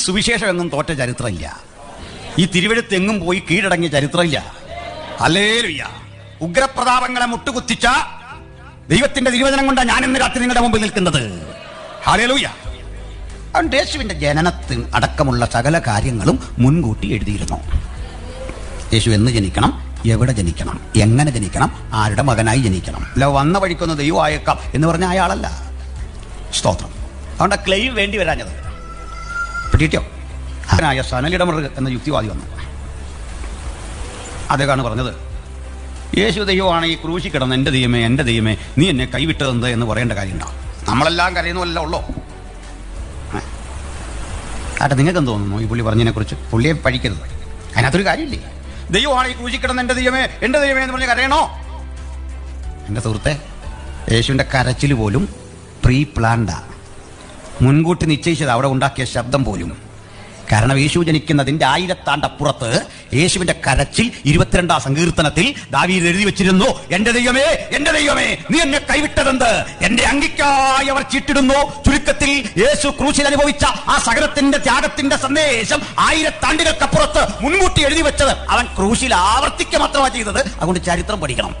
സുവിശേഷം എങ്ങും തോറ്റ ചരിത്രമില്ല. ഈ തിരുവഴുത്ത് എങ്ങും പോയി കീഴടങ്ങിയ ചരിത്രമില്ല. അല്ലേലുയ്യ ഉഗ്രപ്രതാപങ്ങളെ മുട്ടുകുത്തിച്ച ദൈവത്തിന്റെ തിരുവചനം കൊണ്ടാണ് ഞാൻ ഇന്ന് രാത്രി നിങ്ങളുടെ മുമ്പിൽ നിൽക്കുന്നത്. ഹാലേലൂയ യേശുവിന്റെ ജനനത്തിന് അടക്കമുള്ള സകല കാര്യങ്ങളും മുൻകൂട്ടി എഴുതിയിരുന്നു. യേശു എന്ന് ജനിക്കണം എവിടെ ജനിക്കണം എങ്ങനെ ജനിക്കണം ആരുടെ മകനായി ജനിക്കണം. അല്ല വന്ന വഴിക്കൊന്ന് ദൈവമായേക്കാം എന്ന് പറഞ്ഞ അയാളല്ല. സ്തോത്രം. അതുകൊണ്ട് ക്ലെയിം വേണ്ടി വരാഞ്ഞത്. പിടിയിട്ടോ അവനായ സനലിടമർ എന്ന യുക്തിവാദി വന്നു. അദ്ദേഹമാണ് പറഞ്ഞത് യേശു ദൈവമാണ് ഈ ക്രൂശി കിടന്ന് എന്റെ ദൈവമേ എന്റെ ദൈവമേ നീ എന്നെ കൈവിട്ടതെന്ത് എന്ന് പറയേണ്ട കാര്യമുണ്ടോ? നമ്മളെല്ലാം കരയുന്നുമല്ല ഉള്ളോ? ആട്ടെ നിങ്ങൾക്ക് എന്ത് തോന്നുന്നു ഈ പുള്ളി പറഞ്ഞതിനെ കുറിച്ച് പുള്ളിയെ പഴിക്കരുത്. അതിനകത്തൊരു കാര്യമില്ലേ? ദൈവമാണ് ഈ ക്രൂശി കിടന്ന് എന്റെ ദൈവമേ എന്റെ ദൈവമേ എന്ന് പറഞ്ഞ് കരയണോ? എന്റെ സുഹൃത്തെ യേശുവിന്റെ കരച്ചിൽ പോലും പ്രീ പ്ലാൻഡാ മുൻകൂട്ടി നിശ്ചയിച്ചത് അവിടെ ഉണ്ടാക്കിയ ശബ്ദം പോലും. കാരണം യേശു ജനിക്കുന്നതിന്റെ ആയിരത്താണ്ടപ്പുറത്ത് യേശുവിന്റെ കരച്ചിൽ ഇരുപത്തിരണ്ടാം സങ്കീർത്തനത്തിൽ ദാവീദ് എഴുതി വെച്ചിരുന്നു. എന്റെ ദൈവമേ എന്റെ ദൈവമേ നീ എന്നെ കൈവിട്ടതെന്ത്? എന്റെ അങ്കിക്കായി അവർ ചീട്ടിടുന്നു. ചുരുക്കത്തിൽ യേശു ക്രൂശിൽ അനുഭവിച്ച ആ സകലത്തിന്റെ ത്യാഗത്തിന്റെ സന്ദേശം ആയിരത്താണ്ടുകൾക്കപ്പുറത്ത് മുൻകൂട്ടി എഴുതി വെച്ചത്. അവൻ ക്രൂശിൽ ആവർത്തിക്കുക മാത്രമാണ് ചെയ്തത്. അതുകൊണ്ട് ചരിത്രം പഠിക്കണം.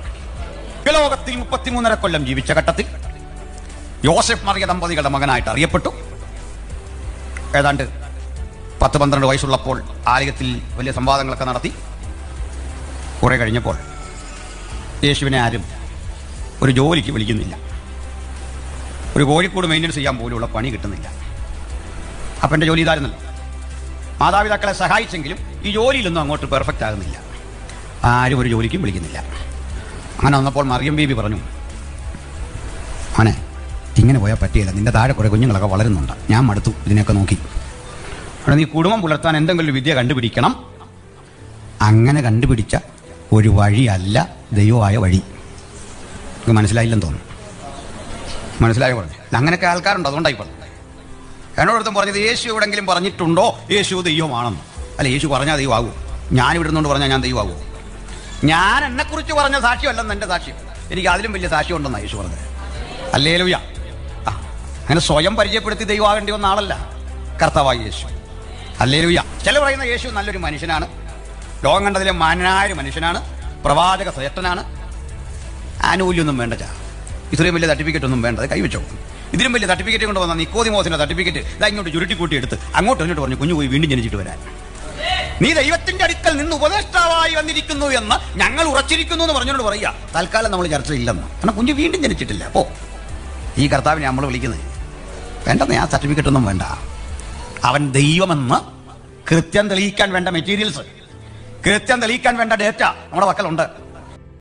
ലോകത്തിൽ മുപ്പത്തിമൂന്നര കൊല്ലം ജീവിച്ച ഘട്ടത്തിൽ യോസഫ് മറിയ ദമ്പതികളുടെ മകനായിട്ട് അറിയപ്പെട്ടു. ഏതാണ്ട് പത്ത് പന്ത്രണ്ട് വയസ്സുള്ളപ്പോൾ ആലയത്തിൽ വലിയ സംവാദങ്ങളൊക്കെ നടത്തി. കുറെ കഴിഞ്ഞപ്പോൾ യേശുവിനെ ആരും ഒരു ജോലിക്ക് വിളിക്കുന്നില്ല. ഒരു കോഴിക്കോട് മെയിന്റനൻസ് ചെയ്യാൻ പോലുള്ള പണി കിട്ടുന്നില്ല. അപ്പം എന്റെ ജോലി ഇതായിരുന്നല്ലോ. മാതാപിതാക്കളെ സഹായിച്ചെങ്കിലും ഈ ജോലിയിലൊന്നും അങ്ങോട്ട് പെർഫെക്റ്റ് ആകുന്നില്ല. ആരും ഒരു ജോലിക്കും വിളിക്കുന്നില്ല. അങ്ങനെ വന്നപ്പോൾ മറിയം ബീബി പറഞ്ഞു മോനെ ഇങ്ങനെ പോയാൽ പറ്റിയില്ല. നിന്റെ താഴെ കുറെ കുഞ്ഞുങ്ങളൊക്കെ വളരുന്നുണ്ട്. ഞാൻ മടുത്തു. ഇതിനെയൊക്കെ നോക്കി. അവിടെ നീ കുടുംബം പുലർത്താൻ എന്തെങ്കിലും വിദ്യ കണ്ടുപിടിക്കണം. അങ്ങനെ കണ്ടുപിടിച്ച ഒരു വഴിയല്ല ദൈവമായ വഴി. നിങ്ങൾക്ക് മനസ്സിലായില്ലെന്ന് തോന്നുന്നു. മനസ്സിലായി പറഞ്ഞു? അങ്ങനെയൊക്കെ ആൾക്കാരുണ്ട് അതുകൊണ്ടായി പറഞ്ഞത് എന്നോടൊരുത്തം പറഞ്ഞത് യേശു എവിടെങ്കിലും പറഞ്ഞിട്ടുണ്ടോ? യേശു ദൈവമാണെന്ന്. അല്ല യേശു പറഞ്ഞാൽ ദൈവമാകൂ. ഞാൻ ഇവിടെ നിന്നുകൊണ്ട് പറഞ്ഞാൽ ഞാൻ ദൈവമാകൂ. ഞാൻ എന്നെക്കുറിച്ച് പറഞ്ഞ സാക്ഷ്യമല്ലെന്ന് എന്റെ സാക്ഷ്യം. എനിക്ക് അതിലും വലിയ സാക്ഷ്യം ഉണ്ടെന്നാണ് യേശു പറഞ്ഞത്. അല്ലേ ലുയ അങ്ങനെ സ്വയം പരിചയപ്പെടുത്തി ദൈവമാകേണ്ടി വന്ന ആളല്ല. കർത്താവായ യേശു. അല്ലേ ലൂയ ചില പറയുന്ന യേശു നല്ലൊരു മനുഷ്യനാണ്. ലോകം കണ്ടതിലെ മാന്യനായ ഒരു മനുഷ്യനാണ്. പ്രവാചക ശ്രേഷ്ഠനാണ്. ആനുകൂല്യമൊന്നും വേണ്ട ചാ. ഇത്രയും വലിയ സർട്ടിഫിക്കറ്റ് ഒന്നും വേണ്ട. അത് കൈവച്ചോ. ഇതിലും വലിയ സർട്ടിഫിക്കറ്റ് കൊണ്ട് വന്ന നിക്കോദിമോസിന്റെ സർട്ടിഫിക്കറ്റ് ഇതാ ഇങ്ങോട്ട് ചുരുട്ടി കൂട്ടി എടുത്ത് അങ്ങോട്ട് ഇങ്ങോട്ട് പറഞ്ഞു കുഞ്ഞു പോയി വീണ്ടും ജനിച്ചിട്ട് വരാൻ. നീ ദൈവത്തിന്റെ അടുക്കൽ നിന്ന് ഉപദേഷ്ടാവായി വന്നിരിക്കുന്നു എന്ന് ഞങ്ങൾ ഉറച്ചിരിക്കുന്നു എന്ന് പറഞ്ഞുകൊണ്ട് പറയുക. തൽക്കാലം നമ്മൾ ചർച്ച ഇല്ലെന്ന് കാരണം കുഞ്ഞു വീണ്ടും ജനിച്ചിട്ടില്ല. അപ്പോ ഈ കർത്താവിനെ നമ്മൾ വിളിക്കുന്നത് വേണ്ടെന്ന് ആ സർട്ടിഫിക്കറ്റ് ഒന്നും വേണ്ട. അവൻ ദൈവമെന്ന് കൃത്യം തെളിയിക്കാൻ വേണ്ട മെറ്റീരിയൽസ് കൃത്യം തെളിയിക്കാൻ വേണ്ട ഡേറ്റ നമ്മുടെ പക്കലുണ്ട്.